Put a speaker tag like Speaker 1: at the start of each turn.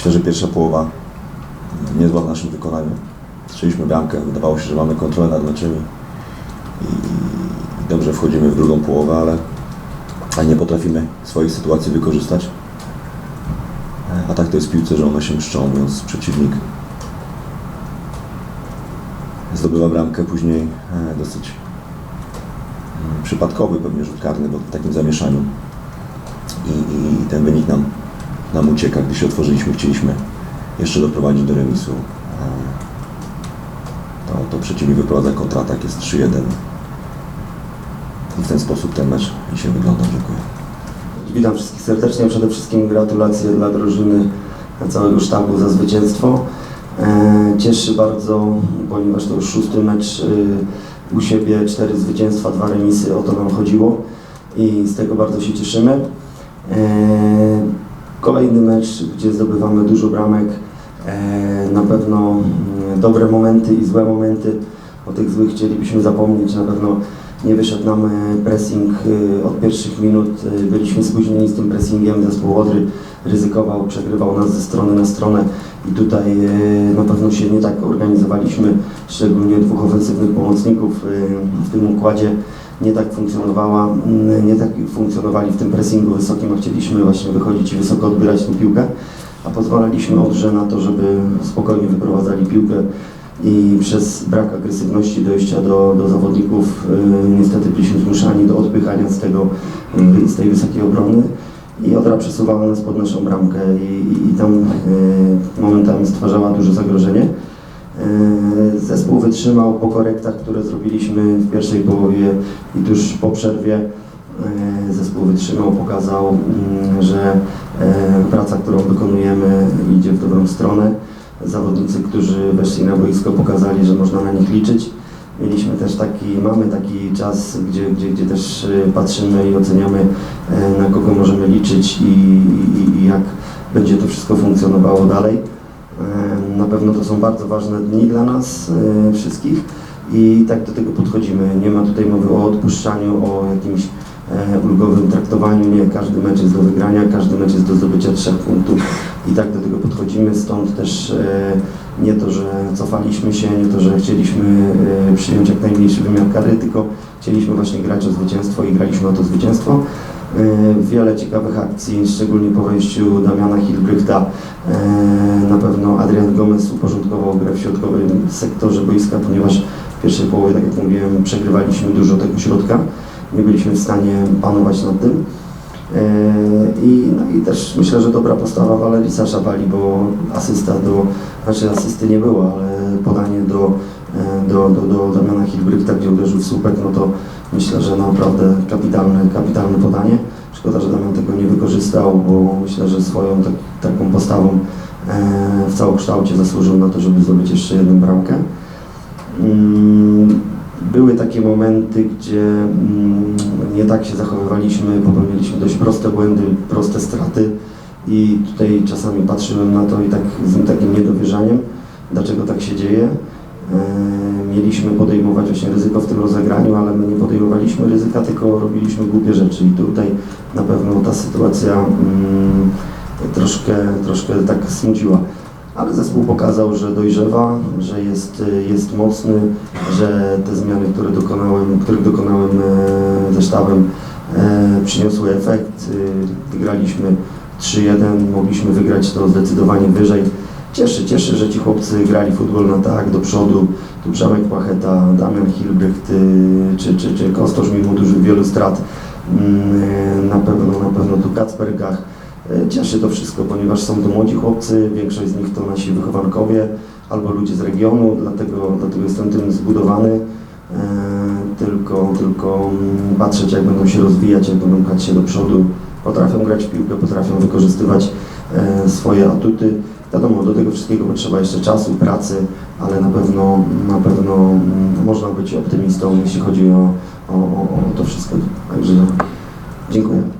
Speaker 1: Myślę, że pierwsza połowa niezła w naszym wykonaniu. Strzeliśmy bramkę, wydawało się, że mamy kontrolę nad meczem i, i dobrze wchodzimy w drugą połowę, ale, ale nie potrafimy swoich sytuacji wykorzystać. A tak to jest w piłce, że one się mszczą, więc przeciwnik zdobywa bramkę, później e, dosyć mm, przypadkowy pewnie rzut karny, bo w takim zamieszaniu. I, i ten wynik nam, nam ucieka, gdy się otworzyliśmy, chcieliśmy jeszcze doprowadzić do remisu. E, To, to przeciwnik wyprowadza kontratak, jest 3-1. I w ten sposób ten mecz dzisiaj wygląda. Dziękuję.
Speaker 2: Witam wszystkich serdecznie. Przede wszystkim gratulacje dla drużyny, całego sztabu za zwycięstwo. E, Cieszy bardzo, ponieważ to już szósty mecz y, u siebie, cztery zwycięstwa, dwa remisy, o to nam chodziło i z tego bardzo się cieszymy. Kolejny mecz, gdzie zdobywamy dużo bramek, e, na pewno mm, dobre momenty i złe momenty. O tych złych chcielibyśmy zapomnieć, na pewno nie wyszedł nam e, pressing e, od pierwszych minut. Byliśmy spóźnieni z tym pressingiem. Zespół Odry ryzykował, przegrywał nas ze strony na stronę i tutaj na pewno się nie tak organizowaliśmy, szczególnie dwóch ofensywnych pomocników w tym układzie nie tak funkcjonowała, mm, nie tak funkcjonowali w tym pressingu wysokim, a chcieliśmy właśnie wychodzić i wysoko odbierać tę piłkę, a pozwalaliśmy Odrze na to, żeby spokojnie wyprowadzali piłkę i przez brak agresywności dojścia do, do zawodników y, niestety byliśmy zmuszani do odpychania z, tego, y, z tej wysokiej obrony i Odra przesuwała nas pod naszą bramkę i, i, i tam y, momentami stwarzała duże zagrożenie. Y, Zespół wytrzymał po korektach, które zrobiliśmy w pierwszej połowie i tuż po przerwie. y, Zespół wytrzymał, pokazał, mm, że y, praca, którą wykonujemy idzie w dobrą stronę zawodnicy, którzy weszli na boisko, pokazali, że można na nich liczyć. Mieliśmy też taki, mamy taki czas, gdzie, gdzie, gdzie też patrzymy i oceniamy, e, na kogo możemy liczyć i, i, i jak będzie to wszystko funkcjonowało dalej. Na pewno to są bardzo ważne dni dla nas e, wszystkich i tak do tego podchodzimy. Nie ma tutaj mowy o odpuszczaniu, o jakimś ulgowym traktowaniu. Nie, każdy mecz jest do wygrania, każdy mecz jest do zdobycia trzech punktów i tak do tego podchodzimy. Stąd też e, nie to, że cofaliśmy się, nie to, że chcieliśmy e, przyjąć jak najmniejszy wymiar kary, tylko chcieliśmy właśnie grać o zwycięstwo i graliśmy o to zwycięstwo. E, Wiele ciekawych akcji, szczególnie po wejściu Damiana Hilbrychta. E, Na pewno Adrian Gomez uporządkował grę w środkowym sektorze boiska, ponieważ w pierwszej połowie, tak jak mówiłem, przegrywaliśmy dużo tego środka. Nie byliśmy w stanie panować nad tym. E, I, no i też myślę, że dobra postawa Walerisa Szabali, bo asysta do, znaczy asysty nie było, ale podanie do, e, do, do, do Damiana Hilbrykta, gdzie uderzył w słupek, no to myślę, że naprawdę kapitalne, kapitalne podanie. Szkoda, że Damian tego nie wykorzystał, bo myślę, że swoją tak, taką postawą e, w całokształcie zasłużył na to, żeby zdobyć jeszcze jedną bramkę. Były takie momenty, gdzie mm, nie tak się zachowywaliśmy, popełniliśmy dość proste błędy, proste straty i tutaj czasami patrzyłem na to i tak z takim niedowierzaniem, dlaczego tak się dzieje. E, Mieliśmy podejmować właśnie ryzyko w tym rozegraniu, ale my nie podejmowaliśmy ryzyka, tylko robiliśmy głupie rzeczy i tutaj na pewno ta sytuacja mm, troszkę, troszkę tak smuciła ale zespół pokazał, że dojrzewa, że jest, jest mocny, że te zmiany, które dokonałem, których dokonałem e, ze sztabem e, przyniosły efekt. E, Wygraliśmy 3-1, mogliśmy wygrać to zdecydowanie wyżej. Cieszy, cieszy, że ci chłopcy grali futbol na tak, do przodu. Tu Przemek Płacheta, Damian Hilbrecht, y, czy, czy, czy Kostosz mimo dużych wielu strat. Mm, Na pewno, na pewno tu Kacper Gach. E, Cieszy to wszystko, ponieważ są to młodzi chłopcy, większość z nich to nasi wychowankowie albo ludzie z regionu, dlatego, dlatego jestem tym zbudowany. E, Tylko, tylko mm, patrzeć jak będą się rozwijać, jak będą pchać się do przodu, potrafią grać w piłkę, potrafią wykorzystywać e, swoje atuty. Wiadomo, do tego wszystkiego potrzeba jeszcze czasu, pracy, ale na pewno, na pewno mm, można być optymistą, jeśli chodzi o, o, o, to wszystko. Także dziękuję.